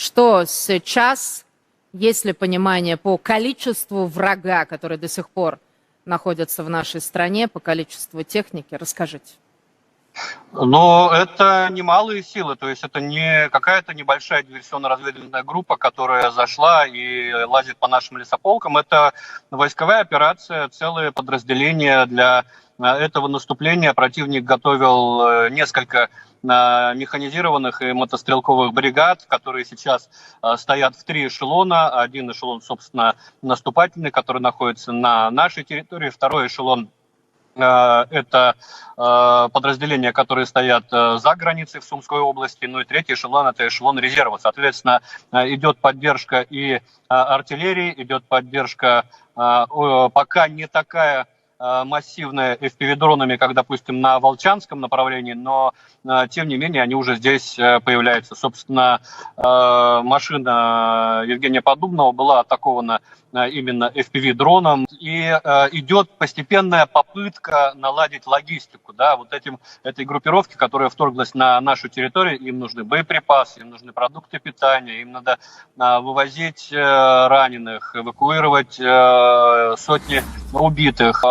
что сейчас, есть ли понимание по количеству врага, который до сих пор находится в нашей стране, по количеству техники? Расскажите. Но это немалые силы, то есть это не какая-то небольшая диверсионно-разведывательная группа, которая зашла и лазит по нашим лесополкам. Это войсковая операция, целые подразделения для этого наступления. Противник готовил э, несколько э, механизированных и мотострелковых бригад, которые сейчас стоят в три эшелона. Один эшелон, собственно, наступательный, который находится на нашей территории. Второй эшелон Э, это э, подразделения, которые стоят э, за границей в Сумской области. Ну и третий эшелон – это эшелон резерва. Соответственно, идет поддержка и артиллерии, идет поддержка пока не такая массивная FPV-дронами, как, допустим, на Волчанском направлении, но, тем не менее, они уже здесь появляются. Собственно, машина Евгения Подубного была атакована Э, именно FPV-дроном. И э, идет постепенная попытка наладить логистику. Да, вот этим, этой группировке, которая вторглась на нашу территорию, им нужны боеприпасы, им нужны продукты питания, им надо э, вывозить э, раненых, эвакуировать э, сотни убитых.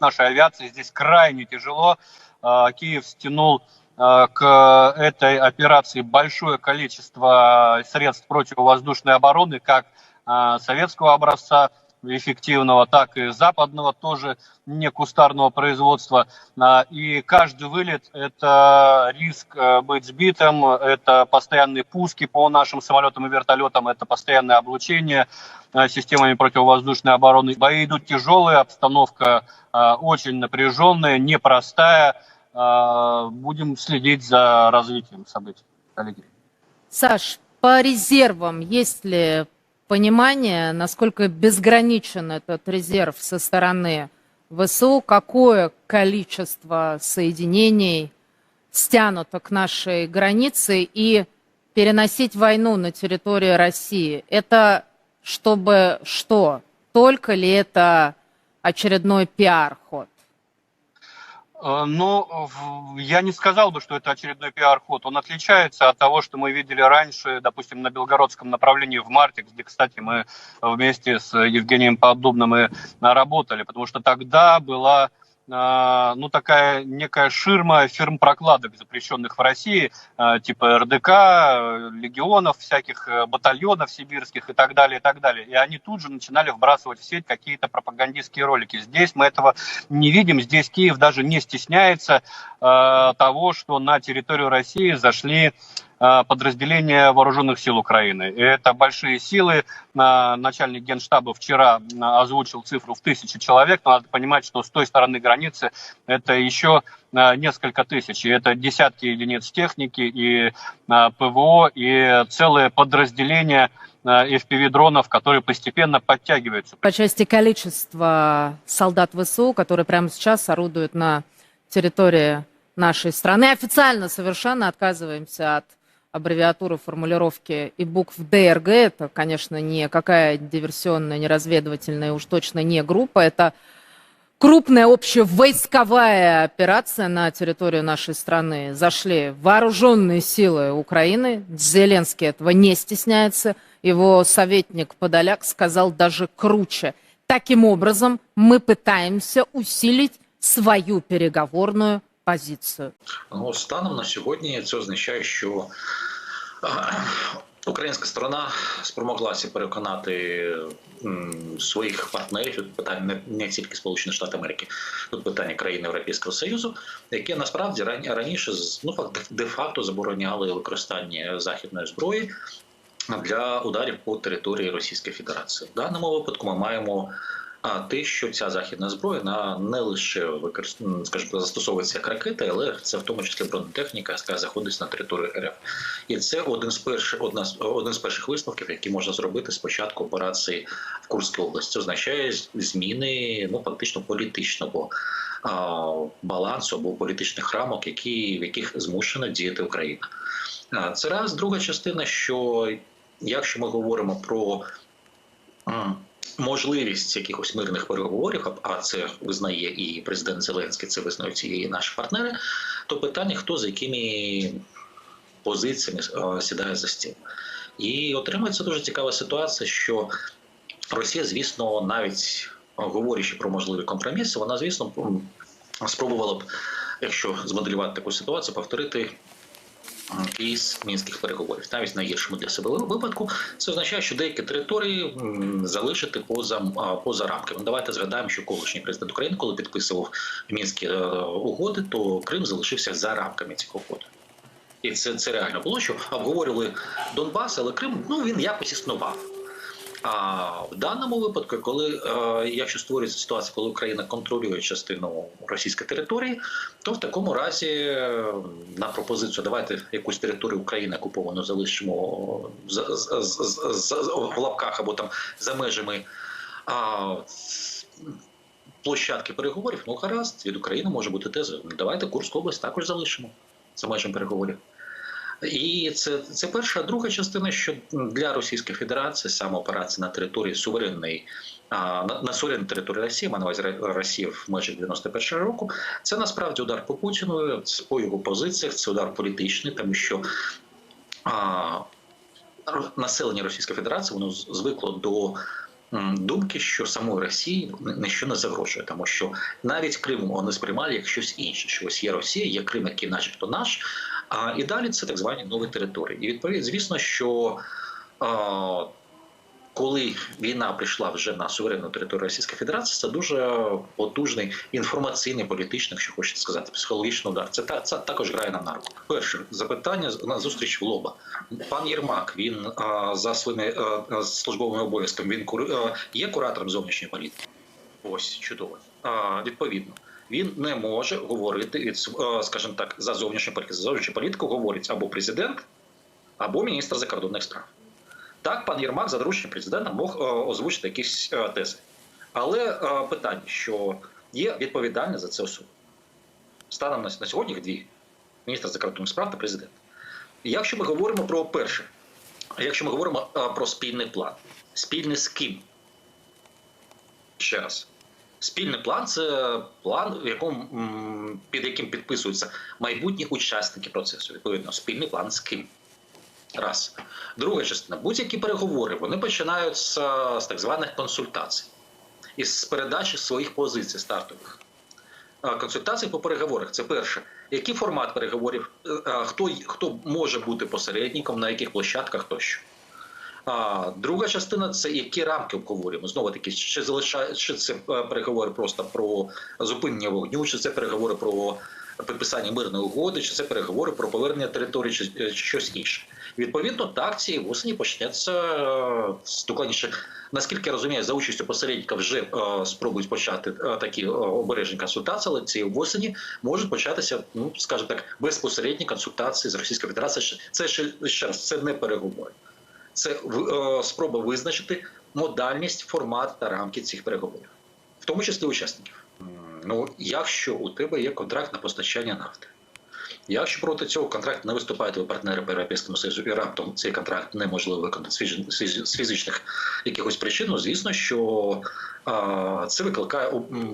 Нашей авиации здесь крайне тяжело. Э, Киев стянул э, к этой операции большое количество средств противовоздушной обороны, как а, советского образца эффективного, так и западного тоже не кустарного производства. А, и каждый вылет – это риск э, быть сбитым, это постоянные пуски по нашим самолетам и вертолетам, это постоянное облучение э, системами противовоздушной обороны. Бои идут тяжелые, обстановка э, очень напряженная, непростая. Будем следить за развитием событий, коллеги. Саш, по резервам есть ли понимание, насколько безграничен этот резерв со стороны ВСУ, какое количество соединений стянуто к нашей границе и переносить войну на территорию России. Это чтобы что? Только ли это очередной пиар-ход? Э, ну, я не сказал бы, что это очередной пиар-ход. Он отличается от того, что мы видели раньше, допустим, на белгородском направлении в марте, где, кстати, мы вместе с Евгением Подобным и работали, потому что тогда была а, ну, такая некая ширма фирм прокладок, запрещенных в России, а, типа РДК, легионов, всяких э, батальонов сибирских и так далее, и так далее. И они тут же начинали вбрасывать в сеть какие-то пропагандистские ролики. Здесь мы этого не видим, здесь Киев даже не стесняется э, того, что на территорию России зашли подразделения вооруженных сил Украины. И это большие силы. Начальник генштаба вчера озвучил цифру в тысячи человек, но надо понимать, что с той стороны границы это еще э, несколько тысяч. И это десятки единиц техники и э, ПВО, и целые подразделения FPV-дронов, которые постепенно подтягиваются. По части количества солдат ВСУ, которые прямо сейчас орудуют на территории нашей страны, официально совершенно отказываемся от аббревиатуры, формулировки и букв ДРГ. Это, конечно, не какая диверсионная, не разведывательная, уж точно не группа. Это крупная общевойсковая операция на территорию нашей страны. Зашли вооруженные силы Украины. Зеленский этого не стесняется. Его советник Подоляк сказал даже круче. Таким образом, мы пытаемся усилить свою переговорную позицію? Ну, станом на сьогодні це означає, що Українська сторона спромоглася переконати своїх партнерів тут питання не, тільки Сполучені Штати Америки, тут питання країн Європейського Союзу, які насправді раніше ну де-факто забороняли використання західної зброї для ударів по території Російської Федерації. В даному випадку ми маємо а те, що ця західна зброя на не лише використовує, скажімо, застосовується як ракети, але це в тому числі бронетехніка, яка заходить на територію РФ. І це один з перших одна з один з перших висновків, які можна зробити спочатку операції в Курській області. Це означає зміни ну фактично політичного а, балансу або політичних рамок, які в яких змушена діяти Україна. А, це раз друга частина, що якщо ми говоримо про можливість якихось мирних переговорів, а це визнає і президент Зеленський, це визнають і наші партнери. То питання, хто за якими позиціями сідає за стіл. І отримується дуже цікава ситуація, що Росія, звісно, навіть говорячи про можливі компроміси, вона, звісно, спробувала б, якщо змоделювати таку ситуацію, повторити із мінських переговорів, навіть найгіршому для себе випадку, це означає, що деякі території залишити поза, поза рамками. Давайте згадаємо, що колишній президент України, коли підписував мінські е, угоди, то Крим залишився за рамками цих угод. І це, це реально було, що обговорювали Донбас, але Крим ну він якось існував. А в даному випадку, коли е, якщо створюється ситуація, коли Україна контролює частину російської території, то в такому разі е, на пропозицію давайте якусь територію України окуповану залишимо за, за, за, за, за- в лапках або там за межами площадки переговорів. Ну гаразд, від України може бути теза. Давайте Курську область також залишимо за межами переговорів. І це, це перша, друга частина, що для Російської Федерації саме операція на території суверенної на, на суверенній території Росії, маю Росії в межах 91 року, це насправді удар по Путіну, по його позиціях, це удар політичний, тому що а, населення Російської Федерації воно звикло до думки, що самої Росії ніщо не загрожує, тому що навіть Крим вони сприймали як щось інше, що ось є Росія, є Крим, який начебто наш, а і далі це так звані нові території. І відповідно, звісно, що а, коли війна прийшла вже на суверенну територію Російської Федерації, це дуже потужний інформаційний, політичний, якщо хочете сказати, психологічний удар. Це, та- це також грає нам на руку. Перше запитання на зустріч в лоба. Пан Єрмак він а, за своїми а, службовими обов'язками він а, є куратором зовнішньої політики. Ось чудово. А, відповідно. Він не може говорити від е, скажімо так за зовнішню політику. За зовнішню політику говорить або президент, або міністр закордонних справ. Так, пан Єрмак за дорученням президента мог е, озвучити якісь е, тези. Але питання, що є відповідальна за це особа. Станом на, сьогодні дві: міністр закордонних справ та президент. Якщо ми говоримо про перше, якщо ми говоримо про спільний план, спільний з ким? Ще раз. Спільний план це план, в якому, під яким підписуються майбутні учасники процесу. Відповідно, спільний план з ким. Раз. Друга частина. Будь-які переговори вони починаються з так званих консультацій із передачі своїх позицій стартових. Консультації по переговорах це перше. Який формат переговорів, Е, хто, хто може бути посередником, на яких площадках тощо. А друга частина це які рамки обговорюємо. Знову таки, чи залишає, чи це е, переговори просто про зупинення вогню, чи це переговори про підписання мирної угоди, чи це переговори про повернення території, чи, е, чи щось інше. Відповідно, так цієї осені почнеться е, докладніше. Наскільки я розумію, за участю посередника вже е, спробують почати е, такі обережні консультації, але цієї осені можуть початися, ну скажімо так, безпосередні консультації з Російською Федерацією. Це ще ще раз, це не переговори це е, спроба визначити модальність, формат та рамки цих переговорів, в тому числі учасників. Ну, якщо у тебе є контракт на постачання нафти, якщо проти цього контракту не виступають твої партнери по Європейському Союзу і раптом цей контракт неможливо виконати з фізичних якихось причин, ну, звісно, що а, це викликає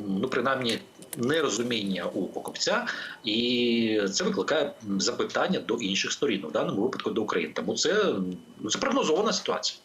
ну, принаймні нерозуміння у покупця, і це викликає запитання до інших сторін, в даному випадку до України. Тому це, ну, це прогнозована ситуація.